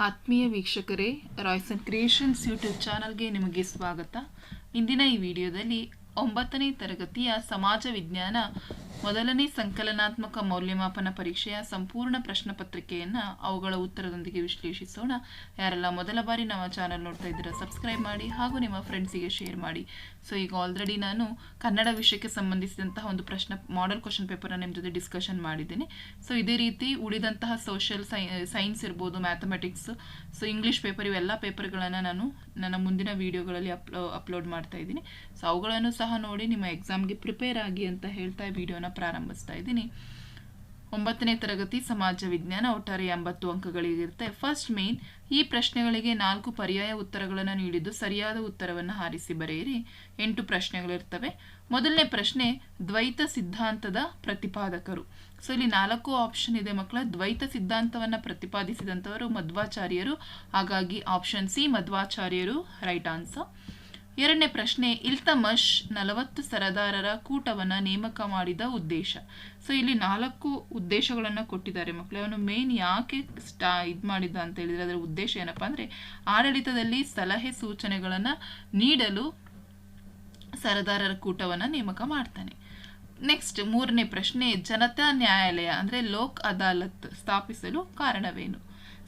ಆತ್ಮೀಯ ವೀಕ್ಷಕರೇ Royson creations YouTube ಚಾನಲ್ಗೆ ನಿಮಗೆ ಸ್ವಾಗತ. ಇಂದಿನ ಈ ವಿಡಿಯೋದಲ್ಲಿ ಒಂಬತ್ತನೇ ತರಗತಿಯ ಸಮಾಜ ವಿಜ್ಞಾನ ಮೊದಲನೇ ಸಂಕಲನಾತ್ಮಕ ಮೌಲ್ಯಮಾಪನ ಪರೀಕ್ಷೆಯ ಸಂಪೂರ್ಣ ಪ್ರಶ್ನೆ ಪತ್ರಿಕೆಯನ್ನು ಅವುಗಳ ಉತ್ತರದೊಂದಿಗೆ ವಿಶ್ಲೇಷಿಸೋಣ. ಯಾರೆಲ್ಲ ಮೊದಲ ಬಾರಿ ನಮ್ಮ ಚಾನಲ್ ನೋಡ್ತಾ ಇದ್ದೀರಾ ಸಬ್ಸ್ಕ್ರೈಬ್ ಮಾಡಿ ಹಾಗೂ ನಿಮ್ಮ ಫ್ರೆಂಡ್ಸಿಗೆ ಶೇರ್ ಮಾಡಿ. ಸೊ ಈಗ ಆಲ್ರೆಡಿ ನಾನು ಕನ್ನಡ ವಿಷಯಕ್ಕೆ ಸಂಬಂಧಿಸಿದಂತಹ ಒಂದು ಪ್ರಶ್ನೆ ಮಾಡೆಲ್ ಕ್ವಶನ್ ಪೇಪರನ್ನು ನಿಮ್ಮ ಜೊತೆ ಡಿಸ್ಕಷನ್ ಮಾಡಿದ್ದೀನಿ. ಸೊ ಇದೇ ರೀತಿ ಉಳಿದಂತಹ ಸೋಷಿಯಲ್ ಸೈನ್ಸ್ ಇರ್ಬೋದು ಮ್ಯಾಥಮೆಟಿಕ್ಸ್ ಸೊ ಇಂಗ್ಲೀಷ್ ಪೇಪರ್ ಇವೆಲ್ಲ ಪೇಪರ್ಗಳನ್ನು ನಾನು ನನ್ನ ಮುಂದಿನ ವಿಡಿಯೋಗಳಲ್ಲಿ ಅಪ್ಲೋ, ಅಪ್ಲೋಡ್ ಮಾಡ್ತಾ ಇದ್ದೀನಿ. ಸೊ, ಅವುಗಳನ್ನು ಸಹ ನೋಡಿ ನಿಮ್ಮ ಎಕ್ಸಾಮ್ಗೆ ಪ್ರಿಪೇರ್ ಆಗಿ ಅಂತ ಹೇಳ್ತಾ ವಿಡಿಯೋನ ಪ್ರಾರಂಭಿಸ್ತಾ ಇದ್ದೀನಿ. ಒಂಬತ್ತನೇ ತರಗತಿ ಸಮಾಜ ವಿಜ್ಞಾನ ಒಟ್ಟಾರೆ ಎಂಬತ್ತು ಅಂಕಗಳಿಗಿರುತ್ತೆ. ಫಸ್ಟ್ ಮೇನ್ ಈ ಪ್ರಶ್ನೆಗಳಿಗೆ ನಾಲ್ಕು ಪರ್ಯಾಯ ಉತ್ತರಗಳನ್ನು ನೀಡಿದ್ದು ಸರಿಯಾದ ಉತ್ತರವನ್ನು ಹಾರಿಸಿ ಬರೆಯಿರಿ. ಎಂಟು ಪ್ರಶ್ನೆಗಳಿರ್ತವೆ. ಮೊದಲನೇ ಪ್ರಶ್ನೆ, ದ್ವೈತ ಸಿದ್ಧಾಂತದ ಪ್ರತಿಪಾದಕರು. ಸೊ ಇಲ್ಲಿ ನಾಲ್ಕು ಆಪ್ಷನ್ ಇದೆ ಮಕ್ಕಳ. ದ್ವೈತ ಸಿದ್ಧಾಂತವನ್ನು ಪ್ರತಿಪಾದಿಸಿದಂಥವರು ಮಧ್ವಾಚಾರ್ಯರು. ಹಾಗಾಗಿ ಆಪ್ಷನ್ ಸಿ ಮಧ್ವಾಚಾರ್ಯರು ರೈಟ್ ಆನ್ಸರ್ ಎರಡನೇ ಪ್ರಶ್ನೆ ಇಲ್ತಮಶ್ ನಲವತ್ತು ಸರದಾರರ ಕೂಟವನ್ನು ನೇಮಕ ಮಾಡಿದ ಉದ್ದೇಶ. ಸೊ ಇಲ್ಲಿ ನಾಲ್ಕು ಉದ್ದೇಶಗಳನ್ನು ಕೊಟ್ಟಿದ್ದಾರೆ ಮಕ್ಕಳು ಅವನು ಮೇನ್ ಯಾಕೆ ಸ್ಟಾ ಇದು ಮಾಡಿದ್ದ ಅಂತ ಹೇಳಿದ್ರೆ ಅದರ ಉದ್ದೇಶ ಏನಪ್ಪ ಅಂದರೆ, ಆಡಳಿತದಲ್ಲಿ ಸಲಹೆ ಸೂಚನೆಗಳನ್ನು ನೀಡಲು ಸರದಾರರ ಕೂಟವನ್ನು ನೇಮಕ ಮಾಡ್ತಾನೆ. ನೆಕ್ಸ್ಟ್ ಮೂರನೇ ಪ್ರಶ್ನೆ, ಜನತಾ ನ್ಯಾಯಾಲಯ, ಅಂದರೆ ಲೋಕ್ ಅದಾಲತ್ ಸ್ಥಾಪಿಸಲು ಕಾರಣವೇನು?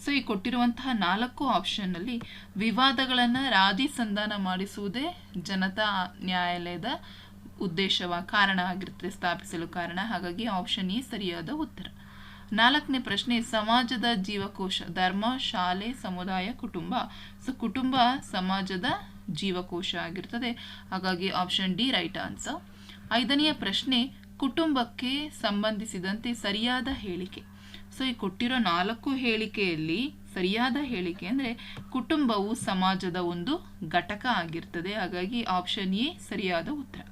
ಸೊ ಈ ಕೊಟ್ಟಿರುವಂತಹ ನಾಲ್ಕು ಆಪ್ಷನ್ನಲ್ಲಿ ವಿವಾದಗಳನ್ನು ರಾಜಿ ಸಂಧಾನ ಮಾಡಿಸುವುದೇ ಜನತಾ ನ್ಯಾಯಾಲಯದ ಉದ್ದೇಶವ, ಕಾರಣ ಆಗಿರುತ್ತೆ ಸ್ಥಾಪಿಸಲು ಕಾರಣ. ಹಾಗಾಗಿ ಆಪ್ಷನ್ ಎ ಸರಿಯಾದ ಉತ್ತರ. ನಾಲ್ಕನೇ ಪ್ರಶ್ನೆ, ಸಮಾಜದ ಜೀವಕೋಶ, ಧರ್ಮ, ಶಾಲೆ, ಸಮುದಾಯ, ಕುಟುಂಬ. ಸೊ ಕುಟುಂಬ ಸಮಾಜದ ಜೀವಕೋಶ ಆಗಿರ್ತದೆ. ಹಾಗಾಗಿ ಆಪ್ಷನ್ ಡಿ ರೈಟ್ ಆನ್ಸರ್ ಐದನೆಯ ಪ್ರಶ್ನೆ, ಕುಟುಂಬಕ್ಕೆ ಸಂಬಂಧಿಸಿದಂತೆ ಸರಿಯಾದ ಹೇಳಿಕೆ. ಸೊ ಈ ಕೊಟ್ಟಿರೋ ನಾಲ್ಕು ಹೇಳಿಕೆಯಲ್ಲಿ ಸರಿಯಾದ ಹೇಳಿಕೆ ಅಂದರೆ ಕುಟುಂಬವು ಸಮಾಜದ ಒಂದು ಘಟಕ ಆಗಿರ್ತದೆ. ಹಾಗಾಗಿ ಆಪ್ಷನ್ ಎ ಸರಿಯಾದ ಉತ್ತರ.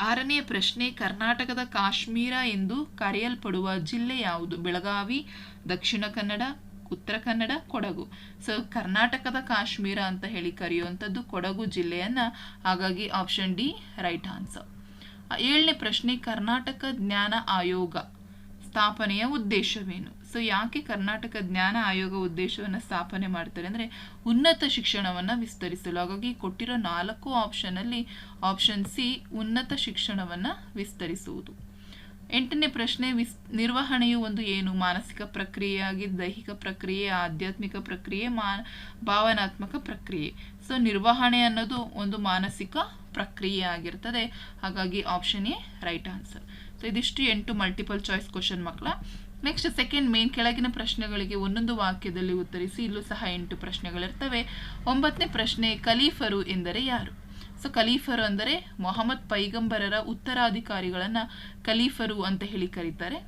ಆರನೇ ಪ್ರಶ್ನೆ, ಕರ್ನಾಟಕದ ಕಾಶ್ಮೀರ ಎಂದು ಕರೆಯಲ್ಪಡುವ ಜಿಲ್ಲೆ ಯಾವುದು? ಬೆಳಗಾವಿ, ದಕ್ಷಿಣ ಕನ್ನಡ, ಉತ್ತರ ಕನ್ನಡ, ಕೊಡಗು. ಸೊ ಕರ್ನಾಟಕದ ಕಾಶ್ಮೀರ ಅಂತ ಹೇಳಿ ಕರೆಯುವಂಥದ್ದು ಕೊಡಗು ಜಿಲ್ಲೆಯನ್ನು. ಹಾಗಾಗಿ ಆಪ್ಷನ್ ಡಿ ರೈಟ್ ಆನ್ಸರ್ ಏಳನೇ ಪ್ರಶ್ನೆ, ಕರ್ನಾಟಕ ಜ್ಞಾನ ಆಯೋಗ ಸ್ಥಾಪನೆಯ ಉದ್ದೇಶವೇನು? ಸೊ ಯಾಕೆ ಕರ್ನಾಟಕ ಜ್ಞಾನ ಆಯೋಗ ಉದ್ದೇಶವನ್ನು ಸ್ಥಾಪನೆ ಮಾಡ್ತಾರೆ ಅಂದರೆ, ಉನ್ನತ ಶಿಕ್ಷಣವನ್ನು ವಿಸ್ತರಿಸಲು. ಹಾಗಾಗಿ ಕೊಟ್ಟಿರೋ ನಾಲ್ಕು ಆಪ್ಷನಲ್ಲಿ ಆಪ್ಷನ್ ಸಿ ಉನ್ನತ ಶಿಕ್ಷಣವನ್ನು ವಿಸ್ತರಿಸುವುದು. ಎಂಟನೇ ಪ್ರಶ್ನೆ, ವಿಸ್, ನಿರ್ವಹಣೆಯು ಒಂದು ಏನು? ಮಾನಸಿಕ ಪ್ರಕ್ರಿಯೆಯಾಗಿ ದೈಹಿಕ ಪ್ರಕ್ರಿಯೆ, ಆಧ್ಯಾತ್ಮಿಕ ಪ್ರಕ್ರಿಯೆ, ಮಾ, ಭಾವನಾತ್ಮಕ ಪ್ರಕ್ರಿಯೆ. ಸೊ ನಿರ್ವಹಣೆ ಅನ್ನೋದು ಒಂದು ಮಾನಸಿಕ ಪ್ರಕ್ರಿಯೆ ಆಗಿರ್ತದೆ. ಹಾಗಾಗಿ option A right answer so ಇದಿಷ್ಟು ಎಂಟು ಮಲ್ಟಿಪಲ್ ಚಾಯ್ಸ್ ಕ್ವಶನ್ ಮಕ್ಕಳ. ನೆಕ್ಸ್ಟ್ ಸೆಕೆಂಡ್ ಮೇನ್ ಕೆಳಗಿನ ಪ್ರಶ್ನೆಗಳಿಗೆ ಒಂದೊಂದು ವಾಕ್ಯದಲ್ಲಿ ಉತ್ತರಿಸಿ, ಇಲ್ಲೂ ಸಹ ಎಂಟು ಪ್ರಶ್ನೆಗಳಿರ್ತವೆ. ಒಂಬತ್ತನೇ ಪ್ರಶ್ನೆ, ಖಲೀಫರು ಎಂದರೆ ಯಾರು? ಸೊ ಖಲೀಫರು ಅಂದರೆ ಮೊಹಮ್ಮದ್ ಪೈಗಂಬರರ ಉತ್ತರಾಧಿಕಾರಿಗಳನ್ನು ಖಲೀಫರು ಅಂತ ಹೇಳಿ ಕರೀತಾರೆ.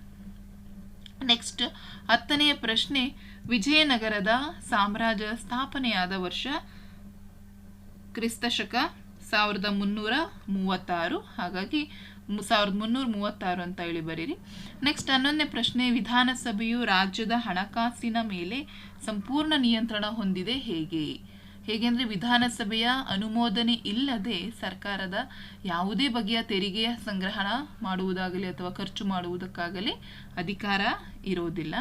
ನೆಕ್ಸ್ಟ್ ಹತ್ತನೆಯ ಪ್ರಶ್ನೆ, ವಿಜಯನಗರದ ಸಾಮ್ರಾಜ್ಯ ಸ್ಥಾಪನೆಯಾದ ವರ್ಷ ಕ್ರಿಸ್ತಶಕ ಸಾವಿರದ ಮುನ್ನೂರ ಮೂವತ್ತಾರು. ಹಾಗಾಗಿ ಸಾವಿರದ ಮುನ್ನೂರ ಮೂವತ್ತಾರು ಅಂತ ಹೇಳಿ ಬರೀರಿ. ನೆಕ್ಸ್ಟ್ ಹನ್ನೊಂದನೇ ಪ್ರಶ್ನೆ, ವಿಧಾನಸಭೆಯು ರಾಜ್ಯದ ಹಣಕಾಸಿನ ಮೇಲೆ ಸಂಪೂರ್ಣ ನಿಯಂತ್ರಣ ಹೊಂದಿದೆ ಹೇಗೆ? ಹೇಗೆಂದರೆ ವಿಧಾನಸಭೆಯ ಅನುಮೋದನೆ ಇಲ್ಲದೆ ಸರ್ಕಾರದ ಯಾವುದೇ ಬಗೆಯ ತೆರಿಗೆಯ ಸಂಗ್ರಹಣ ಮಾಡುವುದಾಗಲಿ ಅಥವಾ ಖರ್ಚು ಮಾಡುವುದಕ್ಕಾಗಲಿ ಅಧಿಕಾರ ಇರೋದಿಲ್ಲ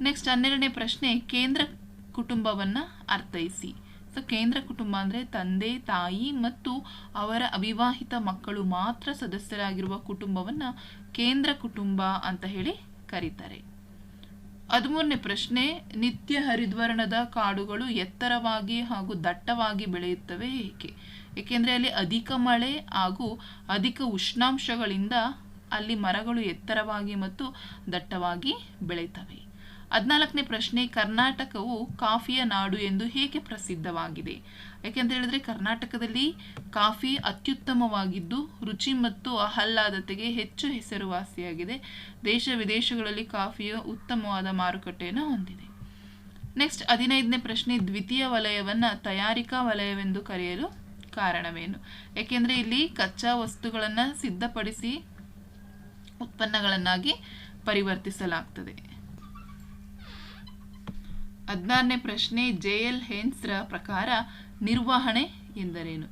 ನೆಕ್ಸ್ಟ್ ಹನ್ನೆರಡನೇ ಪ್ರಶ್ನೆ, ಕೇಂದ್ರ ಕುಟುಂಬವನ್ನು ಅರ್ಥೈಸಿ. ಸೊ ಕೇಂದ್ರ ಕುಟುಂಬ ಅಂದರೆ ತಂದೆ, ತಾಯಿ ಮತ್ತು ಅವರ ಅವಿವಾಹಿತ ಮಕ್ಕಳು ಮಾತ್ರ ಸದಸ್ಯರಾಗಿರುವ ಕುಟುಂಬವನ್ನು ಕೇಂದ್ರ ಕುಟುಂಬ ಅಂತ ಹೇಳಿ ಕರೀತಾರೆ. ಹದಿಮೂರನೇ ಪ್ರಶ್ನೆ, ನಿತ್ಯ ಹರಿದ್ವರ್ಣದ ಕಾಡುಗಳು ಎತ್ತರವಾಗಿ ಹಾಗೂ ದಟ್ಟವಾಗಿ ಬೆಳೆಯುತ್ತವೆ ಏಕೆ? ಏಕೆಂದರೆ ಅಲ್ಲಿ ಅಧಿಕ ಮಳೆ ಹಾಗೂ ಅಧಿಕ ಉಷ್ಣಾಂಶಗಳಿಂದ ಅಲ್ಲಿ ಮರಗಳು ಎತ್ತರವಾಗಿ ಮತ್ತು ದಟ್ಟವಾಗಿ ಬೆಳೆಯುತ್ತವೆ. ಹದಿನಾಲ್ಕನೇ ಪ್ರಶ್ನೆ, ಕರ್ನಾಟಕವು ಕಾಫಿಯ ನಾಡು ಎಂದು ಹೇಗೆ ಪ್ರಸಿದ್ಧವಾಗಿದೆ? ಯಾಕೆಂತ ಹೇಳಿದ್ರೆ ಕರ್ನಾಟಕದಲ್ಲಿ ಕಾಫಿ ಅತ್ಯುತ್ತಮವಾಗಿದ್ದು ರುಚಿ ಮತ್ತು ಆಹ್ಲಾದತೆಗೆ ಹೆಚ್ಚು ಹೆಸರುವಾಸಿಯಾಗಿದೆ. ದೇಶ ವಿದೇಶಗಳಲ್ಲಿ ಕಾಫಿಯ ಉತ್ತಮವಾದ ಮಾರುಕಟ್ಟೆಯನ್ನು ಹೊಂದಿದೆ. ನೆಕ್ಸ್ಟ್ ಹದಿನೈದನೇ ಪ್ರಶ್ನೆ, ದ್ವಿತೀಯ ವಲಯವನ್ನು ತಯಾರಿಕಾ ವಲಯವೆಂದು ಕರೆಯಲು ಕಾರಣವೇನು? ಏಕೆಂದರೆ ಇಲ್ಲಿ ಕಚ್ಚಾ ವಸ್ತುಗಳನ್ನು ಸಿದ್ಧಪಡಿಸಿ ಉತ್ಪನ್ನಗಳನ್ನಾಗಿ ಪರಿವರ್ತಿಸಲಾಗ್ತದೆ. ಹದಿನಾರನೇ ಪ್ರಶ್ನೆ ಜೆ ಎಲ್ ಹೇನ್ಸ್ರ ಪ್ರಕಾರ ನಿರ್ವಹಣೆ ಎಂದರೇನು?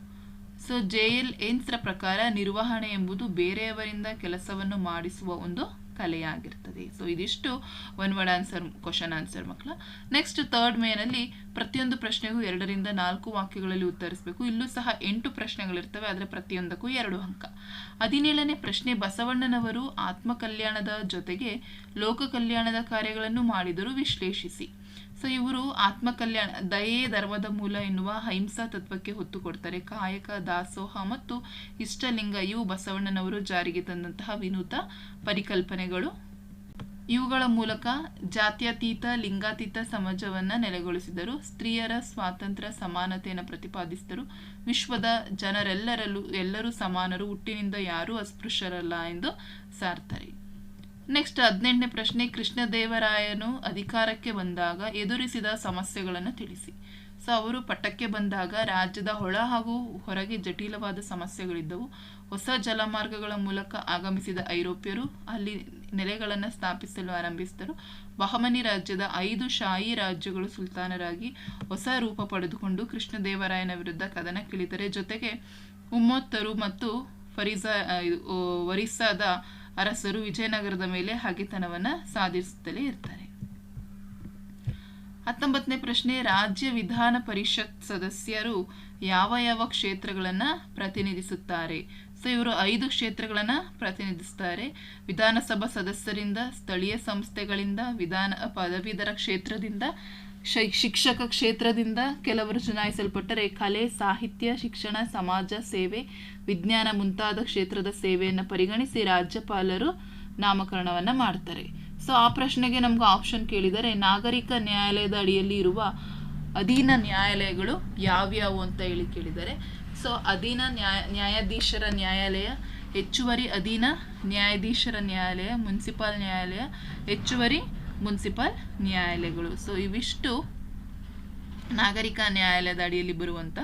ಸೊ ಜೆ ಎಲ್ ಹೇನ್ಸ್ರ ಪ್ರಕಾರ ನಿರ್ವಹಣೆ ಎಂಬುದು ಬೇರೆಯವರಿಂದ ಕೆಲಸವನ್ನು ಮಾಡಿಸುವ ಒಂದು ಕಲೆಯಾಗಿರ್ತದೆ. ಸೊ, ಇದಿಷ್ಟು one word answer question answer ಮಕ್ಕಳ. ನೆಕ್ಸ್ಟ್ ಥರ್ಡ್ ಮೇನಲ್ಲಿ ಪ್ರತಿಯೊಂದು ಪ್ರಶ್ನೆಗೂ ಎರಡರಿಂದ ನಾಲ್ಕು ವಾಕ್ಯಗಳಲ್ಲಿ ಉತ್ತರಿಸಬೇಕು. ಇಲ್ಲೂ ಸಹ ಎಂಟು ಪ್ರಶ್ನೆಗಳಿರ್ತವೆ, ಆದರೆ ಪ್ರತಿಯೊಂದಕ್ಕೂ ಎರಡು ಅಂಕ. ಹದಿನೇಳನೇ ಪ್ರಶ್ನೆ, ಬಸವಣ್ಣನವರು ಆತ್ಮ ಕಲ್ಯಾಣದ ಜೊತೆಗೆ ಲೋಕ ಕಲ್ಯಾಣದ ಕಾರ್ಯಗಳನ್ನು ಮಾಡಿದರೂ ವಿಶ್ಲೇಷಿಸಿ. ಸೊ ಇವರು ಆತ್ಮಕಲ್ಯಾಣ, ದಯೆ, ಧರ್ಮದ ಮೂಲ ಎನ್ನುವ ಅಹಿಂಸಾ ತತ್ವಕ್ಕೆ ಹೊತ್ತು ಕೊಡ್ತಾರೆ. ಕಾಯಕ, ದಾಸೋಹ ಮತ್ತು ಇಷ್ಟಲಿಂಗ, ಇವು ಬಸವಣ್ಣನವರು ಜಾರಿಗೆ ತಂದಂತಹ ವಿನೂತ ಪರಿಕಲ್ಪನೆಗಳು. ಇವುಗಳ ಮೂಲಕ ಜಾತ್ಯತೀತ, ಲಿಂಗಾತೀತ ಸಮಾಜವನ್ನ ನೆಲೆಗೊಳಿಸಿದರು. ಸ್ತ್ರೀಯರ ಸ್ವಾತಂತ್ರ್ಯ ಸಮಾನತೆಯನ್ನು ಪ್ರತಿಪಾದಿಸಿದರು. ವಿಶ್ವದ ಜನರೆಲ್ಲರಲ್ಲೂ ಎಲ್ಲರೂ ಸಮಾನರು, ಹುಟ್ಟಿನಿಂದ ಯಾರೂ ಅಸ್ಪೃಶ್ಯರಲ್ಲ ಎಂದು ಸಾರ್ತಾರೆ ನೆಕ್ಸ್ಟ್ ಹದಿನೆಂಟನೇ ಪ್ರಶ್ನೆ, ಕೃಷ್ಣದೇವರಾಯನು ಅಧಿಕಾರಕ್ಕೆ ಬಂದಾಗ ಎದುರಿಸಿದ ಸಮಸ್ಯೆಗಳನ್ನು ತಿಳಿಸಿ. ಸೊ ಅವರು ಪಟ್ಟಕ್ಕೆ ಬಂದಾಗ ರಾಜ್ಯದ ಒಳ ಹಾಗೂ ಹೊರಗೆ ಜಟಿಲವಾದ ಸಮಸ್ಯೆಗಳಿದ್ದವು. ಹೊಸ ಜಲಮಾರ್ಗಗಳ ಮೂಲಕ ಆಗಮಿಸಿದ ಐರೋಪ್ಯರು ಅಲ್ಲಿ ನೆಲೆಗಳನ್ನು ಸ್ಥಾಪಿಸಲು ಆರಂಭಿಸಿದರು. ಬಹಮನಿ ರಾಜ್ಯದ ಐದು ಶಾಹಿ ರಾಜ್ಯಗಳು ಸುಲ್ತಾನರಾಗಿ ಹೊಸ ರೂಪ ಪಡೆದುಕೊಂಡು ಕೃಷ್ಣದೇವರಾಯನ ವಿರುದ್ಧ ಕದನಕ್ಕಿಳಿದರೆ ಜೊತೆಗೆ ಉಮ್ಮತ್ತರು ಮತ್ತು ಫರಿಜಾ ಒರಿಸ್ಸಾದ ಅರಸರು ವಿಜಯನಗರದ ಮೇಲೆ ಹಗೆತನವನ್ನ ಸಾಧಿಸುತ್ತಲೇ ಇರ್ತಾರೆ. ಹತ್ತೊಂಬತ್ತನೇ ಪ್ರಶ್ನೆ, ರಾಜ್ಯ ವಿಧಾನ ಪರಿಷತ್ ಸದಸ್ಯರು ಯಾವ ಯಾವ ಕ್ಷೇತ್ರಗಳನ್ನ ಪ್ರತಿನಿಧಿಸುತ್ತಾರೆ? ಸೊ, ಇವರು ಐದು ಕ್ಷೇತ್ರಗಳನ್ನ ಪ್ರತಿನಿಧಿಸುತ್ತಾರೆ ವಿಧಾನಸಭಾ ಸದಸ್ಯರಿಂದ, ಸ್ಥಳೀಯ ಸಂಸ್ಥೆಗಳಿಂದ, ವಿಧಾನ ಪದವೀಧರ ಕ್ಷೇತ್ರದಿಂದ ಶೈ ಶಿಕ್ಷಕ ಕ್ಷೇತ್ರದಿಂದ ಕೆಲವರು ಚುನಾಯಿಸಲ್ಪಟ್ಟರೆ ಕಲೆ, ಸಾಹಿತ್ಯ, ಶಿಕ್ಷಣ, ಸಮಾಜ ಸೇವೆ, ವಿಜ್ಞಾನ ಮುಂತಾದ ಕ್ಷೇತ್ರದ ಸೇವೆಯನ್ನು ಪರಿಗಣಿಸಿ ರಾಜ್ಯಪಾಲರು ನಾಮಕರಣವನ್ನು ಮಾಡ್ತಾರೆ. ಸೊ ಆ ಪ್ರಶ್ನೆಗೆ ನಮ್ಗೆ ಆಪ್ಷನ್ ಕೇಳಿದರೆ, ನಾಗರಿಕ ನ್ಯಾಯಾಲಯದ ಅಡಿಯಲ್ಲಿ ಇರುವ ಅಧೀನ ನ್ಯಾಯಾಲಯಗಳು ಯಾವ್ಯಾವು ಅಂತ ಹೇಳಿ ಕೇಳಿದರೆ ಸೊ ಅಧೀನ ನ್ಯಾಯ, ನ್ಯಾಯಾಧೀಶರ ನ್ಯಾಯಾಲಯ, ಹೆಚ್ಚುವರಿ ಅಧೀನ ನ್ಯಾಯಾಧೀಶರ ನ್ಯಾಯಾಲಯ, ಮುನ್ಸಿಪಾಲ್ ನ್ಯಾಯಾಲಯ, ಹೆಚ್ಚುವರಿ ಮುನ್ಸಿಪಲ್ ನ್ಯಾಯಾಲಯಗಳು. ಸೊ ಇವಿಷ್ಟು ನಾಗರಿಕ ನ್ಯಾಯಾಲಯದ ಅಡಿಯಲ್ಲಿ ಬರುವಂಥ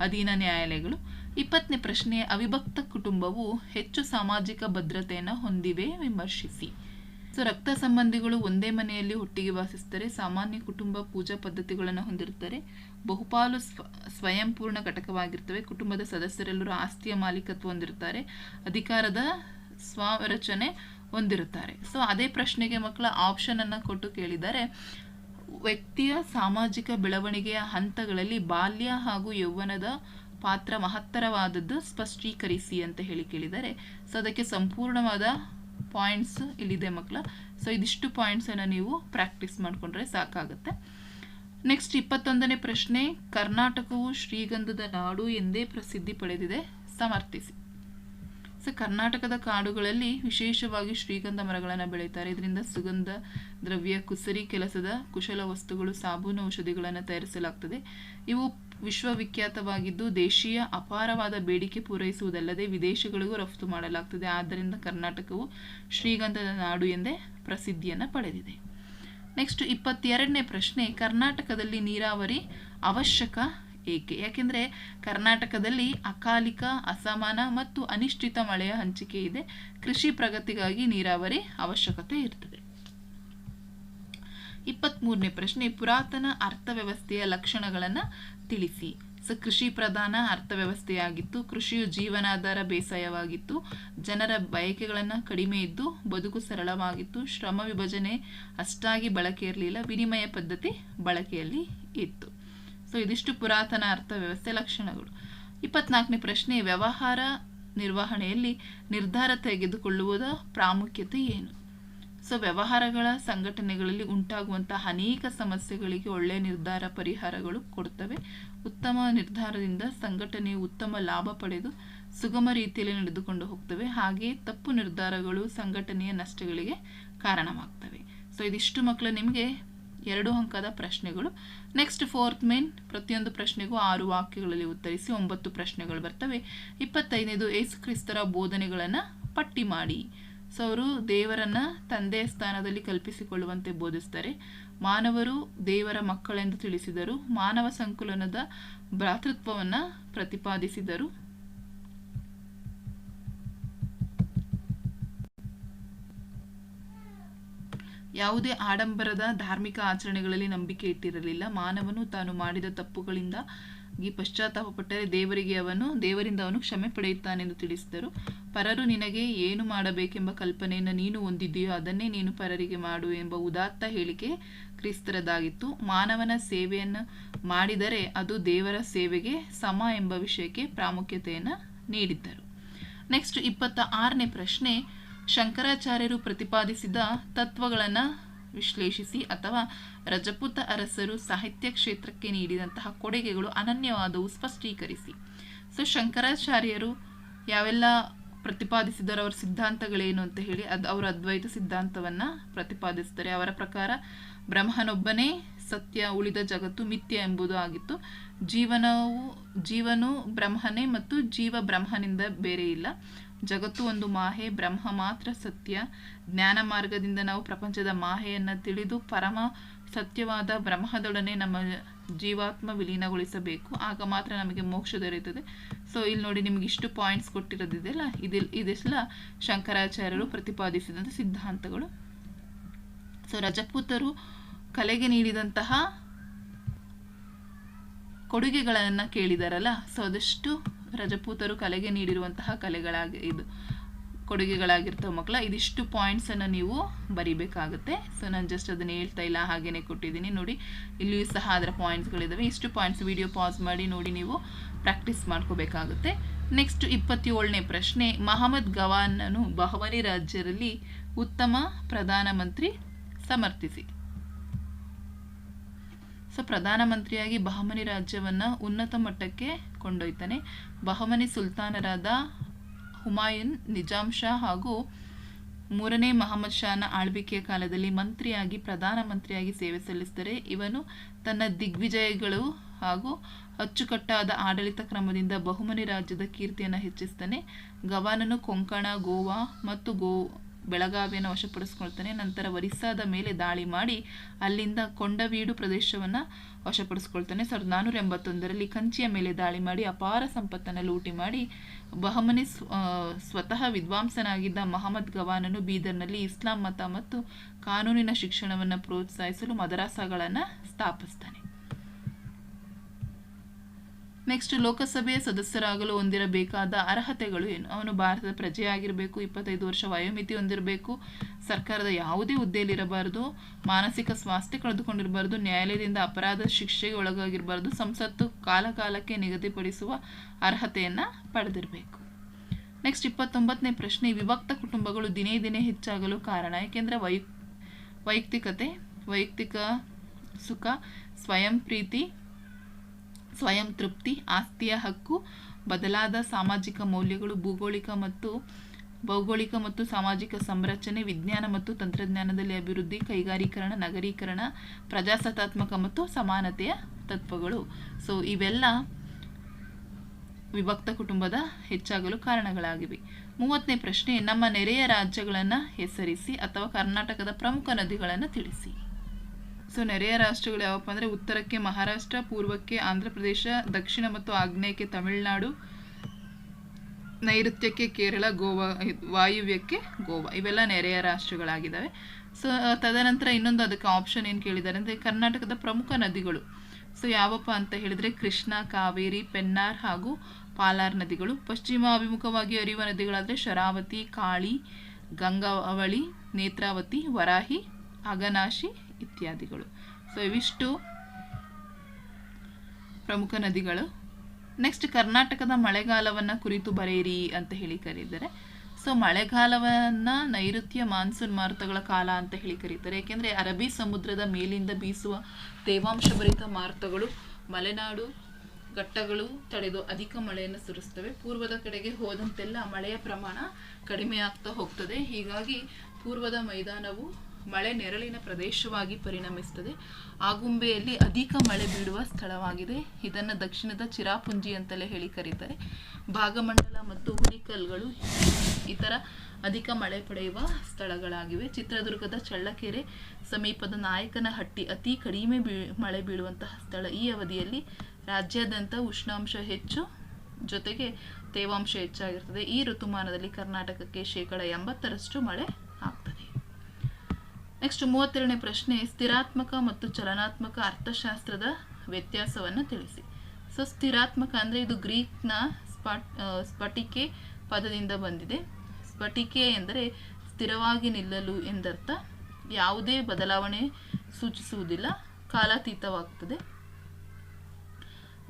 ಅಧೀನ ನ್ಯಾಯಾಲಯಗಳು. ಇಪ್ಪತ್ತನೇ ಪ್ರಶ್ನೆ, ಅವಿಭಕ್ತ ಕುಟುಂಬವು ಹೆಚ್ಚು ಸಾಮಾಜಿಕ ಭದ್ರತೆಯನ್ನು ಹೊಂದಿವೆ ವಿಮರ್ಶಿಸಿ. ಸೊ ರಕ್ತ ಸಂಬಂಧಿಗಳು ಒಂದೇ ಮನೆಯಲ್ಲಿ ಒಟ್ಟಿಗೆ ವಾಸಿಸ್ತಾರೆ ಸಾಮಾನ್ಯ ಕುಟುಂಬ ಪೂಜಾ ಪದ್ಧತಿಗಳನ್ನು ಹೊಂದಿರುತ್ತಾರೆ. ಬಹುಪಾಲು ಸ್ವ, ಸ್ವಯಂಪೂರ್ಣ ಘಟಕವಾಗಿರ್ತವೆ. ಕುಟುಂಬದ ಸದಸ್ಯರೆಲ್ಲರೂ ಆಸ್ತಿಯ ಮಾಲೀಕತ್ವ ಹೊಂದಿರುತ್ತಾರೆ. ಅಧಿಕಾರದ ಸ್ವರಚನೆ ಹೊಂದಿರುತ್ತಾರೆ. ಸೊ ಅದೇ ಪ್ರಶ್ನೆಗೆ ಮಕ್ಕಳ ಆಪ್ಷನ್ ಅನ್ನ ಕೊಟ್ಟು ಕೇಳಿದರೆ, ವ್ಯಕ್ತಿಯ ಸಾಮಾಜಿಕ ಬೆಳವಣಿಗೆಯ ಹಂತಗಳಲ್ಲಿ ಬಾಲ್ಯ ಹಾಗೂ ಯೌವನದ ಪಾತ್ರ ಮಹತ್ತರವಾದದ್ದು ಸ್ಪಷ್ಟೀಕರಿಸಿ ಅಂತ ಹೇಳಿ ಕೇಳಿದರೆ ಸೊ ಅದಕ್ಕೆ ಸಂಪೂರ್ಣವಾದ ಪಾಯಿಂಟ್ಸ್ ಇಲ್ಲಿದೆ ಮಕ್ಕಳ. ಸೊ ಇದಿಷ್ಟು ಪಾಯಿಂಟ್ಸನ್ನು ನೀವು ಪ್ರಾಕ್ಟೀಸ್ ಮಾಡಿಕೊಂಡ್ರೆ ಸಾಕಾಗುತ್ತೆ. ನೆಕ್ಸ್ಟ್ ಇಪ್ಪತ್ತೊಂದನೇ ಪ್ರಶ್ನೆ, ಕರ್ನಾಟಕವು ಶ್ರೀಗಂಧದ ನಾಡು ಎಂದೇ ಪ್ರಸಿದ್ಧಿ ಪಡೆದಿದೆ. ಸಮರ್ಥಿಸಿ. ಸೊ ಕರ್ನಾಟಕದ ಕಾಡುಗಳಲ್ಲಿ ವಿಶೇಷವಾಗಿ ಶ್ರೀಗಂಧ ಮರಗಳನ್ನು ಬೆಳೀತಾರೆ. ಇದರಿಂದ ಸುಗಂಧ, ದ್ರವ್ಯ, ಕುಸರಿ ಕೆಲಸದ ಕುಶಲ ವಸ್ತುಗಳು, ಸಾಬೂನು ಔಷಧಿಗಳನ್ನು ತಯಾರಿಸಲಾಗ್ತದೆ. ಇವು ವಿಶ್ವವಿಖ್ಯಾತವಾಗಿದ್ದು ದೇಶೀಯ ಅಪಾರವಾದ ಬೇಡಿಕೆ ಪೂರೈಸುವುದಲ್ಲದೆ ವಿದೇಶಗಳಿಗೂ ರಫ್ತು ಮಾಡಲಾಗ್ತದೆ. ಆದ್ದರಿಂದ ಕರ್ನಾಟಕವು ಶ್ರೀಗಂಧದ ನಾಡು ಎಂದೇ ಪ್ರಸಿದ್ಧಿಯನ್ನು ಪಡೆದಿದೆ. ನೆಕ್ಸ್ಟ್ ಇಪ್ಪತ್ತೆರಡನೇ ಪ್ರಶ್ನೆ, ಕರ್ನಾಟಕದಲ್ಲಿ ನೀರಾವರಿ ಅವಶ್ಯಕ ಏಕೆ? ಯಾಕೆಂದರೆ ಕರ್ನಾಟಕದಲ್ಲಿ ಅಕಾಲಿಕ, ಅಸಮಾನ ಮತ್ತು ಅನಿಶ್ಚಿತ ಮಳೆಯ ಹಂಚಿಕೆ ಇದೆ. ಕೃಷಿ ಪ್ರಗತಿಗಾಗಿ ನೀರಾವರಿ ಅವಶ್ಯಕತೆ ಇರ್ತದೆ. ಇಪ್ಪತ್ತ್ಮೂರನೇ ಪ್ರಶ್ನೆ, ಪುರಾತನ ಅರ್ಥವ್ಯವಸ್ಥೆಯ ಲಕ್ಷಣಗಳನ್ನು ತಿಳಿಸಿ. ಸೊ, ಕೃಷಿ ಪ್ರಧಾನ ಅರ್ಥವ್ಯವಸ್ಥೆಯಾಗಿತ್ತು, ಕೃಷಿಯು ಜೀವನಾಧಾರ ಬೇಸಾಯವಾಗಿತ್ತು, ಜನರ ಬಯಕೆಗಳನ್ನು ಕಡಿಮೆ ಇದ್ದು, ಬದುಕು ಸರಳವಾಗಿತ್ತು, ಶ್ರಮ ವಿಭಜನೆ ಅಷ್ಟಾಗಿ ಬಳಕೆ ಇರಲಿಲ್ಲ ವಿನಿಮಯ ಪದ್ಧತಿ ಬಳಕೆಯಲ್ಲಿ ಇತ್ತು. ಸೊ ಇದಿಷ್ಟು ಪುರಾತನ ಅರ್ಥವ್ಯವಸ್ಥೆ ಲಕ್ಷಣಗಳು. ಇಪ್ಪತ್ನಾಲ್ಕನೇ ಪ್ರಶ್ನೆ, ವ್ಯವಹಾರ ನಿರ್ವಹಣೆಯಲ್ಲಿ ನಿರ್ಧಾರ ತೆಗೆದುಕೊಳ್ಳುವುದ ಪ್ರಾಮುಖ್ಯತೆ ಏನು? ಸೊ ವ್ಯವಹಾರಗಳ ಸಂಘಟನೆಗಳಲ್ಲಿ ಉಂಟಾಗುವಂತಹ ಅನೇಕ ಸಮಸ್ಯೆಗಳಿಗೆ ಒಳ್ಳೆಯ ನಿರ್ಧಾರ ಪರಿಹಾರಗಳು ಕೊಡುತ್ತವೆ ಉತ್ತಮ ನಿರ್ಧಾರದಿಂದ ಸಂಘಟನೆಯು ಉತ್ತಮ ಲಾಭ ಪಡೆದು ಸುಗಮ ರೀತಿಯಲ್ಲಿ ನಡೆದುಕೊಂಡು ಹೋಗ್ತವೆ. ಹಾಗೆಯೇ ತಪ್ಪು ನಿರ್ಧಾರಗಳು ಸಂಘಟನೆಯ ನಷ್ಟಗಳಿಗೆ ಕಾರಣವಾಗ್ತವೆ. ಸೊ ಇದಿಷ್ಟು ಮಕ್ಕಳು ನಿಮಗೆ ಎರಡು ಅಂಕದ ಪ್ರಶ್ನೆಗಳು. ನೆಕ್ಸ್ಟ್ ಫೋರ್ತ್ ಮೇನ್ ಪ್ರತಿಯೊಂದು ಪ್ರಶ್ನೆಗೂ ಆರು ವಾಕ್ಯಗಳಲ್ಲಿ ಉತ್ತರಿಸಿ ಒಂಬತ್ತು ಪ್ರಶ್ನೆಗಳು ಬರ್ತವೆ. ಇಪ್ಪತ್ತೈದನೇದು ಏಸು ಕ್ರಿಸ್ತರ ಬೋಧನೆಗಳನ್ನು ಪಟ್ಟಿ ಮಾಡಿ. ಸೊ ಅವರು ದೇವರನ್ನ ತಂದೆಯ ಸ್ಥಾನದಲ್ಲಿ ಕಲ್ಪಿಸಿಕೊಳ್ಳುವಂತೆ ಬೋಧಿಸ್ತಾರೆ. ಮಾನವರು ದೇವರ ಮಕ್ಕಳೆಂದು ತಿಳಿಸಿದರು. ಮಾನವ ಸಂಕುಲನದ ಭ್ರಾತೃತ್ವವನ್ನು ಪ್ರತಿಪಾದಿಸಿದರು. ಯಾವುದೇ ಆಡಂಬರದ ಧಾರ್ಮಿಕ ಆಚರಣೆಗಳಲ್ಲಿ ನಂಬಿಕೆ ಇಟ್ಟಿರಲಿಲ್ಲ. ಮಾನವನು ತಾನು ಮಾಡಿದ ತಪ್ಪುಗಳಿಂದ ಈ ಪಶ್ಚಾತ್ತಾಪ ಪಟ್ಟರೆ ದೇವರಿಗೆ ಅವನು, ದೇವರಿಂದ ಅವನು ಕ್ಷಮೆ ಪಡೆಯುತ್ತಾನೆಂದು ತಿಳಿಸಿದರು. ಪರರು ನಿನಗೆ ಏನು ಮಾಡಬೇಕೆಂಬ ಕಲ್ಪನೆಯನ್ನು ನೀನು ಹೊಂದಿದ್ದೀಯೋ ಅದನ್ನೇ ನೀನು ಪರರಿಗೆ ಮಾಡು ಎಂಬ ಉದಾತ್ತ ಹೇಳಿಕೆ ಕ್ರಿಸ್ತರದಾಗಿತ್ತು. ಮಾನವನ ಸೇವೆಯನ್ನು ಮಾಡಿದರೆ ಅದು ದೇವರ ಸೇವೆಗೆ ಸಮ ಎಂಬ ವಿಷಯಕ್ಕೆ ಪ್ರಾಮುಖ್ಯತೆಯನ್ನು ನೀಡಿದ್ದರು. ನೆಕ್ಸ್ಟ್ ಇಪ್ಪತ್ತ ಆರನೇ ಪ್ರಶ್ನೆ. ಶಂಕರಾಚಾರ್ಯರು ಪ್ರತಿಪಾದಿಸಿದ ತತ್ವಗಳನ್ನು ವಿಶ್ಲೇಷಿಸಿ ಅಥವಾ ರಜಪೂತ ಅರಸರು ಸಾಹಿತ್ಯ ಕ್ಷೇತ್ರಕ್ಕೆ ನೀಡಿದಂತಹ ಕೊಡುಗೆಗಳು ಅನನ್ಯವಾದವು ಸ್ಪಷ್ಟೀಕರಿಸಿ. ಸೊ ಶಂಕರಾಚಾರ್ಯರು ಯಾವೆಲ್ಲ ಪ್ರತಿಪಾದಿಸಿದರು, ಅವರ ಸಿದ್ಧಾಂತಗಳೇನು ಅಂತ ಹೇಳಿ ಅದು ಅವರ ಅದ್ವೈತ ಸಿದ್ಧಾಂತವನ್ನು ಪ್ರತಿಪಾದಿಸ್ತಾರೆ. ಅವರ ಪ್ರಕಾರ ಬ್ರಹ್ಮನೊಬ್ಬನೇ ಸತ್ಯ, ಉಳಿದ ಜಗತ್ತು ಮಿಥ್ಯ ಎಂಬುದು ಆಗಿತ್ತು. ಜೀವನವು, ಜೀವನು ಬ್ರಹ್ಮನೇ ಮತ್ತು ಜೀವ ಬ್ರಹ್ಮನಿಂದ ಬೇರೆ ಇಲ್ಲ. ಜಗತ್ತು ಒಂದು ಮಾಹೆ, ಬ್ರಹ್ಮ ಮಾತ್ರ ಸತ್ಯ. ಜ್ಞಾನ ಮಾರ್ಗದಿಂದ ನಾವು ಪ್ರಪಂಚದ ಮಾಹೆಯನ್ನು ತಿಳಿದು ಪರಮ ಸತ್ಯವಾದ ಬ್ರಹ್ಮದೊಡನೆ ನಮ್ಮ ಜೀವಾತ್ಮ ವಿಲೀನಗೊಳಿಸಬೇಕು. ಆಗ ಮಾತ್ರ ನಮಗೆ ಮೋಕ್ಷ ದೊರೆಯುತ್ತದೆ. ಸೊ ಇಲ್ಲಿ ನೋಡಿ ನಿಮಗೆ ಇಷ್ಟು ಪಾಯಿಂಟ್ಸ್ ಕೊಟ್ಟಿರೋದಿದೆಯಲ್ಲ ಇದಿಲ್ ಇದೆಲ್ಲ ಶಂಕರಾಚಾರ್ಯರು ಪ್ರತಿಪಾದಿಸಿದಂಥ ಸಿದ್ಧಾಂತಗಳು. ಸೊ ರಜಪೂತರು ಕಲೆಗೆ ನೀಡಿದಂತಹ ಕೊಡುಗೆಗಳನ್ನು ಕೇಳಿದಾರಲ್ಲ? ಸೊ ಅದಷ್ಟು ರಜಪೂತರು ಕಲೆಗೆ ನೀಡಿರುವಂತಹ ಕಲೆಗಳಾಗಿ ಇದು, ಕೊಡುಗೆಗಳಾಗಿರ್ತವೆ ಮಕ್ಕಳ. ಇದಿಷ್ಟು ಪಾಯಿಂಟ್ಸನ್ನು ನೀವು ಬರಿಬೇಕಾಗುತ್ತೆ. ಸೊ ನಾನು ಜಸ್ಟ್ ಅದನ್ನು ಹೇಳ್ತಾ ಇಲ್ಲ, ಹಾಗೇನೆ ಕೊಟ್ಟಿದ್ದೀನಿ. ನೋಡಿ, ಇಲ್ಲಿಯೂ ಸಹ ಅದರ ಪಾಯಿಂಟ್ಸ್ಗಳಿದ್ದಾವೆ ಇಷ್ಟು ಪಾಯಿಂಟ್ಸ್ ವಿಡಿಯೋ ಪಾಸ್ ಮಾಡಿ ನೋಡಿ ನೀವು ಪ್ರಾಕ್ಟೀಸ್ ಮಾಡ್ಕೋಬೇಕಾಗುತ್ತೆ. ನೆಕ್ಸ್ಟ್ ಇಪ್ಪತ್ತೇಳನೇ ಪ್ರಶ್ನೆ. ಮಹಮ್ಮದ್ ಗವಾನನು ಬಹವನಿ ರಾಜ್ಯದಲ್ಲಿ ಉತ್ತಮ ಪ್ರಧಾನಮಂತ್ರಿ ಸಮರ್ಥಿಸಿ. ಸೊ ಪ್ರಧಾನಮಂತ್ರಿಯಾಗಿ ಬಹಮನಿ ರಾಜ್ಯವನ್ನು ಉನ್ನತ ಮಟ್ಟಕ್ಕೆ ಕೊಂಡೊಯ್ತಾನೆ. ಬಹಮನಿ ಸುಲ್ತಾನರಾದ ಹುಮಾಯೂನ್ ನಿಜಾಂ ಶಾ ಹಾಗೂ ಮೂರನೇ ಮಹಮ್ಮದ್ ಶಾನ ಆಳ್ವಿಕೆಯ ಕಾಲದಲ್ಲಿ ಮಂತ್ರಿಯಾಗಿ, ಪ್ರಧಾನಮಂತ್ರಿಯಾಗಿ ಸೇವೆ ಸಲ್ಲಿಸಿದರೆ ಇವನು ತನ್ನ ದಿಗ್ವಿಜಯಗಳು ಹಾಗೂ ಅಚ್ಚುಕಟ್ಟಾದ ಆಡಳಿತ ಕ್ರಮದಿಂದ ಬಹುಮನಿ ರಾಜ್ಯದ ಕೀರ್ತಿಯನ್ನು ಹೆಚ್ಚಿಸ್ತಾನೆ ಗವಾನನು ಕೊಂಕಣ, ಗೋವಾ ಮತ್ತು ಗೋ ಬೆಳಗಾವಿಯನ್ನು ವಶಪಡಿಸ್ಕೊಳ್ತಾನೆ. ನಂತರ ಒರಿಸ್ಸಾದ ಮೇಲೆ ದಾಳಿ ಮಾಡಿ ಅಲ್ಲಿಂದ ಕೊಂಡವೀಡು ಪ್ರದೇಶವನ್ನು ವಶಪಡಿಸ್ಕೊಳ್ತಾನೆ. ಸಾವಿರದ ನಾನ್ನೂರ ಎಂಬತ್ತೊಂದರಲ್ಲಿ ಕಂಚಿಯ ಮೇಲೆ ದಾಳಿ ಮಾಡಿ ಅಪಾರ ಸಂಪತ್ತನ್ನು ಲೂಟಿ ಮಾಡಿ ಬಹಮನಿ ಸ್ವ ಸ್ವತಃ ವಿದ್ವಾಂಸನಾಗಿದ್ದ ಮಹಮ್ಮದ್ ಗವಾನನು ಬೀದರ್ನಲ್ಲಿ ಇಸ್ಲಾಂ ಮತ ಮತ್ತು ಕಾನೂನಿನ ಶಿಕ್ಷಣವನ್ನು ಪ್ರೋತ್ಸಾಹಿಸಲು ಮದರಾಸಗಳನ್ನು ಸ್ಥಾಪಿಸ್ತಾನೆ. ನೆಕ್ಸ್ಟ್ ಲೋಕಸಭೆಯ ಸದಸ್ಯರಾಗಲು ಹೊಂದಿರಬೇಕಾದ ಅರ್ಹತೆಗಳು ಏನು? ಅವನು ಭಾರತದ ಪ್ರಜೆಯಾಗಿರಬೇಕು, ಇಪ್ಪತ್ತೈದು ವರ್ಷ ವಯೋಮಿತಿ ಹೊಂದಿರಬೇಕು, ಸರ್ಕಾರದ ಯಾವುದೇ ಹುದ್ದೆಯಲ್ಲಿರಬಾರದು ಮಾನಸಿಕ ಸ್ವಾಸ್ಥ್ಯ ಕಳೆದುಕೊಂಡಿರಬಾರದು, ನ್ಯಾಯಾಲಯದಿಂದ ಅಪರಾಧ ಶಿಕ್ಷೆಗೆ ಒಳಗಾಗಿರಬಾರದು, ಸಂಸತ್ತು ಕಾಲಕಾಲಕ್ಕೆ ನಿಗದಿಪಡಿಸುವ ಅರ್ಹತೆಯನ್ನು ಪಡೆದಿರಬೇಕು. ನೆಕ್ಸ್ಟ್ ಇಪ್ಪತ್ತೊಂಬತ್ತನೇ ಪ್ರಶ್ನೆ, ವಿಭಕ್ತ ಕುಟುಂಬಗಳು ದಿನೇ ದಿನೇ ಹೆಚ್ಚಾಗಲು ಕಾರಣ? ಏಕೆಂದರೆ ವೈ ವೈಯಕ್ತಿಕತೆ, ವೈಯಕ್ತಿಕ ಸುಖ, ಸ್ವಯಂ ಪ್ರೀತಿ ಸ್ವಯಂ ತೃಪ್ತಿ, ಆಸ್ತಿಯ ಹಕ್ಕು, ಬದಲಾದ ಸಾಮಾಜಿಕ ಮೌಲ್ಯಗಳು, ಭೂಗೋಳಿಕ ಮತ್ತು ಭೌಗೋಳಿಕ ಮತ್ತು ಸಾಮಾಜಿಕ ಸಂರಚನೆ, ವಿಜ್ಞಾನ ಮತ್ತು ತಂತ್ರಜ್ಞಾನದಲ್ಲಿ ಅಭಿವೃದ್ಧಿ, ಕೈಗಾರೀಕರಣ, ನಗರೀಕರಣ, ಪ್ರಜಾಸತ್ತಾತ್ಮಕ ಮತ್ತು ಸಮಾನತೆಯ ತತ್ವಗಳು. ಸೊ ಇವೆಲ್ಲ ವಿಭಕ್ತ ಕುಟುಂಬದ ಹೆಚ್ಚಾಗಲು ಕಾರಣಗಳಾಗಿವೆ. ಮೂವತ್ತನೇ ಪ್ರಶ್ನೆ, ನಮ್ಮ ನೆರೆಯ ರಾಜ್ಯಗಳನ್ನು ಹೆಸರಿಸಿ ಅಥವಾ ಕರ್ನಾಟಕದ ಪ್ರಮುಖ ನದಿಗಳನ್ನು ತಿಳಿಸಿ. ಸೊ ನೆರೆಯ ರಾಷ್ಟ್ರಗಳು ಯಾವಪ್ಪ ಅಂದರೆ ಉತ್ತರಕ್ಕೆ ಮಹಾರಾಷ್ಟ್ರ, ಪೂರ್ವಕ್ಕೆ ಆಂಧ್ರ ಪ್ರದೇಶ ದಕ್ಷಿಣ ಮತ್ತು ಆಗ್ನೇಯಕ್ಕೆ ತಮಿಳುನಾಡು, ನೈಋತ್ಯಕ್ಕೆ ಕೇರಳ, ಗೋವಾ, ವಾಯುವ್ಯಕ್ಕೆ ಗೋವಾ ಇವೆಲ್ಲ ನೆರೆಯ ರಾಷ್ಟ್ರಗಳಾಗಿದ್ದಾವೆ. ಸೊ, ತದನಂತರ ಇನ್ನೊಂದು ಅದಕ್ಕೆ ಆಪ್ಷನ್ ಏನು ಕೇಳಿದ್ದಾರೆ ಅಂದರೆ ಕರ್ನಾಟಕದ ಪ್ರಮುಖ ನದಿಗಳು. ಸೊ, ಯಾವಪ್ಪ ಅಂತ ಹೇಳಿದರೆ ಕೃಷ್ಣ, ಕಾವೇರಿ, ಪೆನ್ನಾರ್ ಹಾಗೂ ಪಾಲಾರ್ ನದಿಗಳು. ಪಶ್ಚಿಮ ಅಭಿಮುಖವಾಗಿ ಹರಿಯುವ ನದಿಗಳಾದರೆ ಶರಾವತಿ, ಕಾಳಿ, ಗಂಗಾವಳಿ, ನೇತ್ರಾವತಿ, ವರಾಹಿ ಅಗನಾಶಿ ಇತ್ಯಾದಿಗಳು. ಸೊ ಇವಿಷ್ಟು ಪ್ರಮುಖ ನದಿಗಳು. ನೆಕ್ಸ್ಟ್ ಕರ್ನಾಟಕದ ಮಳೆಗಾಲವನ್ನು ಕುರಿತು ಬರೆಯಿರಿ ಅಂತ ಹೇಳಿ ಕರೀತಾರೆ. ಸೊ ಮಳೆಗಾಲವನ್ನು ನೈಋತ್ಯ ಮಾನ್ಸೂನ್ ಮಾರುತಗಳ ಕಾಲ ಅಂತ ಹೇಳಿ ಕರೀತಾರೆ. ಏಕೆಂದರೆ ಅರಬ್ಬಿ ಸಮುದ್ರದ ಮೇಲಿಂದ ಬೀಸುವ ತೇವಾಂಶಭರಿತ ಮಾರುತಗಳು ಮಲೆನಾಡು ಘಟ್ಟಗಳು ತಡೆದು ಅಧಿಕ ಮಳೆಯನ್ನು ಸುರಿಸ್ತವೆ. ಪೂರ್ವದ ಕಡೆಗೆ ಹೋದಂತೆಲ್ಲ ಮಳೆಯ ಪ್ರಮಾಣ ಕಡಿಮೆ ಆಗ್ತಾ ಹೋಗ್ತದೆ. ಹೀಗಾಗಿ ಪೂರ್ವದ ಮೈದಾನವು ಮಳೆ ನೆರಳಿನ ಪ್ರದೇಶವಾಗಿ ಪರಿಣಮಿಸ್ತದೆ ಆಗುಂಬೆಯಲ್ಲಿ ಅಧಿಕ ಮಳೆ ಬೀಳುವ ಸ್ಥಳವಾಗಿದೆ. ಇದನ್ನು ದಕ್ಷಿಣದ ಚಿರಾಪುಂಜಿ ಅಂತಲೇ ಹೇಳಿ ಕರೀತಾರೆ. ಭಾಗಮಂಡಲ ಮತ್ತು ಹುಲಿಕಲ್ಗಳು ಇತರ ಅಧಿಕ ಮಳೆ ಪಡೆಯುವ ಸ್ಥಳಗಳಾಗಿವೆ. ಚಿತ್ರದುರ್ಗದ ಚಳ್ಳಕೆರೆ ಸಮೀಪದ ನಾಯಕನಹಟ್ಟಿ ಅತಿ ಕಡಿಮೆ ಬೀ, ಮಳೆ ಬೀಳುವಂತಹ ಸ್ಥಳ. ಈ ಅವಧಿಯಲ್ಲಿ ರಾಜ್ಯಾದ್ಯಂತ ಉಷ್ಣಾಂಶ ಹೆಚ್ಚು, ಜೊತೆಗೆ ತೇವಾಂಶ ಹೆಚ್ಚಾಗಿರ್ತದೆ. ಈ ಋತುಮಾನದಲ್ಲಿ ಕರ್ನಾಟಕಕ್ಕೆ ಶೇಕಡ ಎಂಬತ್ತರಷ್ಟು ಮಳೆ ಆಗ್ತದೆ. ನೆಕ್ಸ್ಟ್ ಮೂವತ್ತೆರಡನೇ ಪ್ರಶ್ನೆ, ಸ್ಥಿರಾತ್ಮಕ ಮತ್ತು ಚಲನಾತ್ಮಕ ಅರ್ಥಶಾಸ್ತ್ರದ ವ್ಯತ್ಯಾಸವನ್ನು ತಿಳಿಸಿ. ಸೊ ಸ್ಥಿರಾತ್ಮಕ ಅಂದರೆ ಇದು ಗ್ರೀಕ್ನ ನ ಸ್ಫಟಿಕೆ ಪದದಿಂದ ಬಂದಿದೆ. ಸ್ಫಟಿಕೆ ಎಂದರೆ ಸ್ಥಿರವಾಗಿ ನಿಲ್ಲಲು ಎಂದರ್ಥ. ಯಾವುದೇ ಬದಲಾವಣೆ ಸೂಚಿಸುವುದಿಲ್ಲ. ಕಾಲಾತೀತವಾಗ್ತದೆ.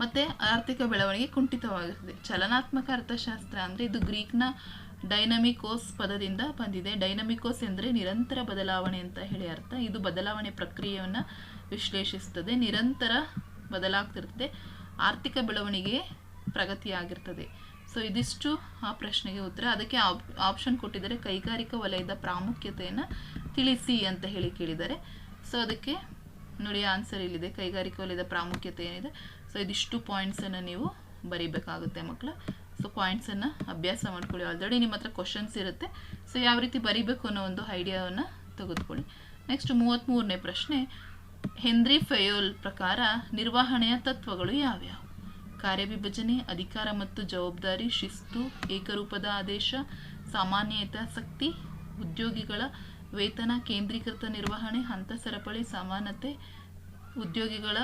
ಮತ್ತೆ ಆರ್ಥಿಕ ಬೆಳವಣಿಗೆ ಕುಂಠಿತವಾಗಿರ್ತದೆ. ಚಲನಾತ್ಮಕ ಅರ್ಥಶಾಸ್ತ್ರ ಅಂದರೆ ಇದು ಗ್ರೀಕ್ನ ಡೈನಮಿಕೋಸ್ ಪದದಿಂದ ಬಂದಿದೆ. ಡೈನಮಿಕೋಸ್ ಎಂದರೆ ನಿರಂತರ ಬದಲಾವಣೆ ಅಂತ ಹೇಳಿ ಅರ್ಥ. ಇದು ಬದಲಾವಣೆ ಪ್ರಕ್ರಿಯೆಯನ್ನು ವಿಶ್ಲೇಷಿಸ್ತದೆ. ನಿರಂತರ ಬದಲಾಗ್ತಿರ್ತದೆ. ಆರ್ಥಿಕ ಬೆಳವಣಿಗೆ ಪ್ರಗತಿಯಾಗಿರ್ತದೆ. ಸೊ ಇದಿಷ್ಟು ಆ ಪ್ರಶ್ನೆಗೆ ಉತ್ತರ. ಅದಕ್ಕೆ ಆಪ್ಷನ್ ಕೊಟ್ಟಿದ್ದಾರೆ ಕೈಗಾರಿಕಾ ವಲಯದ ಪ್ರಾಮುಖ್ಯತೆಯನ್ನು ತಿಳಿಸಿ ಅಂತ ಹೇಳಿ ಕೇಳಿದ್ದಾರೆ. ಸೊ ಅದಕ್ಕೆ ನೋಡಿ ಆನ್ಸರ್ ಇಲ್ಲಿದೆ ಕೈಗಾರಿಕಾ ವಲಯದ ಪ್ರಾಮುಖ್ಯತೆ ಏನಿದೆ? ಸೊ ಇದಿಷ್ಟು ಪಾಯಿಂಟ್ಸನ್ನು ನೀವು ಬರೀಬೇಕಾಗುತ್ತೆ ಮಕ್ಕಳು ಸೊ ಪಾಯಿಂಟ್ಸನ್ನು ಅಭ್ಯಾಸ ಮಾಡ್ಕೊಳ್ಳಿ. ಆಲ್ರೆಡಿ ನಿಮ್ಮ ಹತ್ರ ಕ್ವಶನ್ಸ್ ಇರುತ್ತೆ. ಸೊ ಯಾವ ರೀತಿ ಬರಿಬೇಕು ಅನ್ನೋ ಒಂದು ಐಡಿಯಾವನ್ನು ತೆಗೆದುಕೊಳ್ಳಿ. ನೆಕ್ಸ್ಟ್ ಮೂವತ್ತ್ಮೂರನೇ ಪ್ರಶ್ನೆ ಹೆನ್ರಿ ಫೆಯೋಲ್ ಪ್ರಕಾರ ನಿರ್ವಹಣೆಯ ತತ್ವಗಳು ಯಾವ್ಯಾವು? ಕಾರ್ಯವಿಭಜನೆ, ಅಧಿಕಾರ ಮತ್ತು ಜವಾಬ್ದಾರಿ, ಶಿಸ್ತು, ಏಕರೂಪದ ಆದೇಶ ಸಾಮಾನ್ಯ ಹಿತಾಸಕ್ತಿ ಉದ್ಯೋಗಿಗಳ ವೇತನ, ಕೇಂದ್ರೀಕೃತ ನಿರ್ವಹಣೆ ಹಂತ ಸರಪಳಿ ಸಮಾನತೆ, ಉದ್ಯೋಗಿಗಳ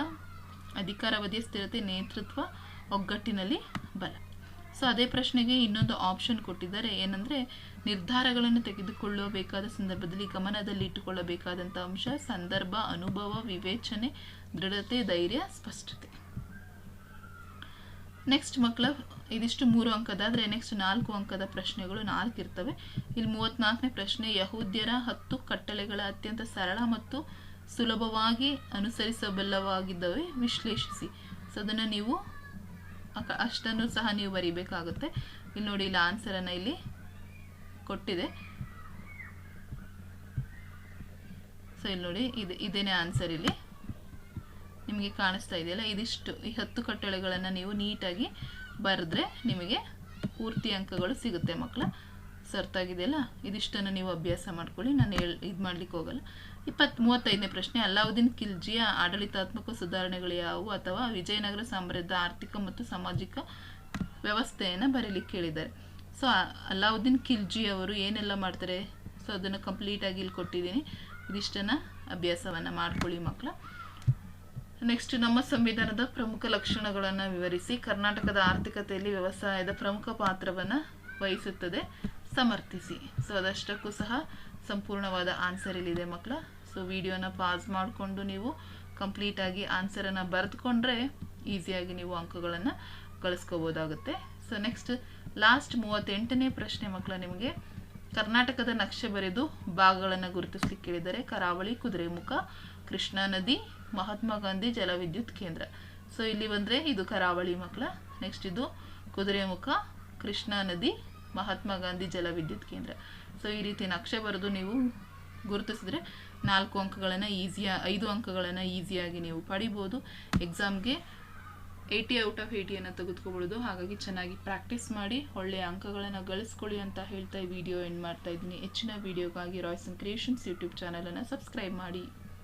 ಅಧಿಕಾರಾವಧಿಯ ಸ್ಥಿರತೆ, ನೇತೃತ್ವ, ಒಗ್ಗಟ್ಟಿನಲ್ಲಿ ಬಲ. ಸೊ ಅದೇ ಪ್ರಶ್ನೆಗೆ ಇನ್ನೊಂದು ಆಪ್ಷನ್ ಕೊಟ್ಟಿದ್ದಾರೆ. ಏನಂದರೆ, ನಿರ್ಧಾರಗಳನ್ನು ತೆಗೆದುಕೊಳ್ಳಬೇಕಾದ ಸಂದರ್ಭದಲ್ಲಿ ಗಮನದಲ್ಲಿ ಇಟ್ಟುಕೊಳ್ಳಬೇಕಾದಂಥ ಅಂಶ, ಸಂದರ್ಭ, ಅನುಭವ, ವಿವೇಚನೆ, ದೃಢತೆ, ಧೈರ್ಯ, ಸ್ಪಷ್ಟತೆ. ನೆಕ್ಸ್ಟ್ ಮಕ್ಕಳ, ಇದಿಷ್ಟು ಮೂರು ಅಂಕದಾದರೆ ನೆಕ್ಸ್ಟ್ ನಾಲ್ಕು ಅಂಕದ ಪ್ರಶ್ನೆಗಳು ನಾಲ್ಕು ಇರ್ತವೆ. ಇಲ್ಲಿ ಮೂವತ್ತ್ನಾಲ್ಕನೇ ಪ್ರಶ್ನೆ, ಯಹೂದ್ಯರ ಹತ್ತು ಕಟ್ಟಳೆಗಳ ಅತ್ಯಂತ ಸರಳ ಮತ್ತು ಸುಲಭವಾಗಿ ಅನುಸರಿಸಬಲ್ಲವಾಗಿದ್ದವೆ? ವಿಶ್ಲೇಷಿಸಿ. ಸೊ ಅದನ್ನು ನೀವು ಅಷ್ಟನ್ನು ಸಹ ನೀವು ಬರೀಬೇಕಾಗುತ್ತೆ. ಇಲ್ಲಿ ನೋಡಿ ಇಲ್ಲಿ ಆನ್ಸರನ್ನು ಇಲ್ಲಿ ಕೊಟ್ಟಿದೆ. ಸೊ ಇಲ್ಲಿ ನೋಡಿ ಇದು ಇದೇನೇ ಆನ್ಸರ್ ಇಲ್ಲಿ. ನಿಮಗೆ ಕಾಣಿಸ್ತಾ ಇದೆಯಲ್ಲ? ಇದಿಷ್ಟು. ಈ ಹತ್ತು ಕಟ್ಟಳೆಗಳನ್ನು ನೀವು ನೀಟಾಗಿ ಬರೆದ್ರೆ ನಿಮಗೆ ಪೂರ್ತಿ ಅಂಕಗಳು ಸಿಗುತ್ತೆ ಮಕ್ಕಳ. ಸರ್ತಾಗಿದೆಯಲ್ಲ? ಇದಿಷ್ಟನ್ನು ನೀವು ಅಭ್ಯಾಸ ಮಾಡ್ಕೊಳ್ಳಿ. ನಾನು ಹೇಳಿ ಇದು ಮಾಡ್ಲಿಕ್ಕೆ ಹೋಗಲ್ಲ. ಇಪ್ಪತ್ತು ಮೂವತ್ತೈದನೇ ಪ್ರಶ್ನೆ, ಅಲ್ಲಾವುದ್ದೀನ್ ಖಿಲ್ಜಿಯ ಆಡಳಿತಾತ್ಮಕ ಸುಧಾರಣೆಗಳು ಯಾವುವು ಅಥವಾ ವಿಜಯನಗರ ಸಾಮ್ರಾಜ್ಯದ ಆರ್ಥಿಕ ಮತ್ತು ಸಾಮಾಜಿಕ ವ್ಯವಸ್ಥೆಯನ್ನು ಬರೀಲಿಕ್ಕೆ ಹೇಳಿದ್ದಾರೆ ಸೊ ಅಲಾವುದ್ದೀನ್ ಖಿಲ್ಜಿ ಅವರು ಏನೆಲ್ಲ ಮಾಡ್ತಾರೆ? ಸೊ, ಅದನ್ನು ಕಂಪ್ಲೀಟಾಗಿ ಇಲ್ಲಿ ಕೊಟ್ಟಿದ್ದೀನಿ. ಇದಿಷ್ಟನ್ನು ಅಭ್ಯಾಸವನ್ನು ಮಾಡ್ಕೊಳ್ಳಿ ಮಕ್ಕಳ ನೆಕ್ಸ್ಟ್, ನಮ್ಮ ಸಂವಿಧಾನದ ಪ್ರಮುಖ ಲಕ್ಷಣಗಳನ್ನು ವಿವರಿಸಿ. ಕರ್ನಾಟಕದ ಆರ್ಥಿಕತೆಯಲ್ಲಿ ವ್ಯವಸಾಯದ ಪ್ರಮುಖ ಪಾತ್ರವನ್ನು ವಹಿಸುತ್ತದೆ. ಸಮರ್ಥಿಸಿ. ಸೊ, ಅದಷ್ಟಕ್ಕೂ ಸಹ ಸಂಪೂರ್ಣವಾದ ಆನ್ಸರ್ ಇಲ್ಲಿದೆ ಮಕ್ಕಳ ಸೊ ವಿಡಿಯೋನ ಪಾಸ್ ಮಾಡಿಕೊಂಡು ನೀವು ಕಂಪ್ಲೀಟಾಗಿ ಆನ್ಸರನ್ನು ಬರೆದುಕೊಂಡ್ರೆ ಈಸಿಯಾಗಿ ನೀವು ಅಂಕಗಳನ್ನು ಗಳಿಸ್ಕೋಬೋದಾಗುತ್ತೆ ಸೊ ನೆಕ್ಸ್ಟ್ ಲಾಸ್ಟ್ ಮೂವತ್ತೆಂಟನೇ ಪ್ರಶ್ನೆ ಮಕ್ಕಳ ನಿಮಗೆ. ಕರ್ನಾಟಕದ ನಕ್ಷೆ ಬರೆದು ಭಾಗಗಳನ್ನು ಗುರುತಿಸ್ಲಿಕ್ಕೆ ಕೇಳಿದರೆ ಕರಾವಳಿ ಕುದುರೆಮುಖ ಕೃಷ್ಣಾ ನದಿ, ಮಹಾತ್ಮ ಗಾಂಧಿ ಜಲವಿದ್ಯುತ್ ಕೇಂದ್ರ. ಸೊ ಇಲ್ಲಿ ಬಂದರೆ ಇದು ಕರಾವಳಿ ಮಕ್ಕಳ ನೆಕ್ಸ್ಟ್ ಇದು ಕುದುರೆಮುಖ ಕೃಷ್ಣಾ ನದಿ, ಮಹಾತ್ಮ ಗಾಂಧಿ ಜಲವಿದ್ಯುತ್ ಕೇಂದ್ರ. ಸೊ ಈ ರೀತಿ ನಕ್ಷೆ ಬರೆದು ನೀವು ಗುರುತಿಸಿದ್ರೆ ನಾಲ್ಕು ಅಂಕಗಳನ್ನು ಈಸಿಯಾ ಐದು ಅಂಕಗಳನ್ನು ಈಸಿಯಾಗಿ ನೀವು ಪಡಿಬೋದು. ಎಕ್ಸಾಮ್ಗೆ ಏಯ್ಟಿ ಔಟ್ ಆಫ್ ಏಯ್ಟಿಯನ್ನು ತೆಗೆದುಕೊಬೋದು ಹಾಗಾಗಿ ಚೆನ್ನಾಗಿ ಪ್ರಾಕ್ಟೀಸ್ ಮಾಡಿ ಒಳ್ಳೆಯ ಅಂಕಗಳನ್ನು ಗಳಿಸ್ಕೊಳ್ಳಿ ಅಂತ ಹೇಳ್ತಾ ವಿಡಿಯೋ ಎಂಡ್ ಮಾಡ್ತಾ ಇದ್ದೀನಿ. ಹೆಚ್ಚಿನ ವೀಡಿಯೋಗಾಗಿ ರಾಯ್ಸನ್ ಕ್ರಿಯೇಷನ್ಸ್ ಯೂಟ್ಯೂಬ್ ಚಾನಲನ್ನು ಸಬ್ಸ್ಕ್ರೈಬ್ ಮಾಡಿ.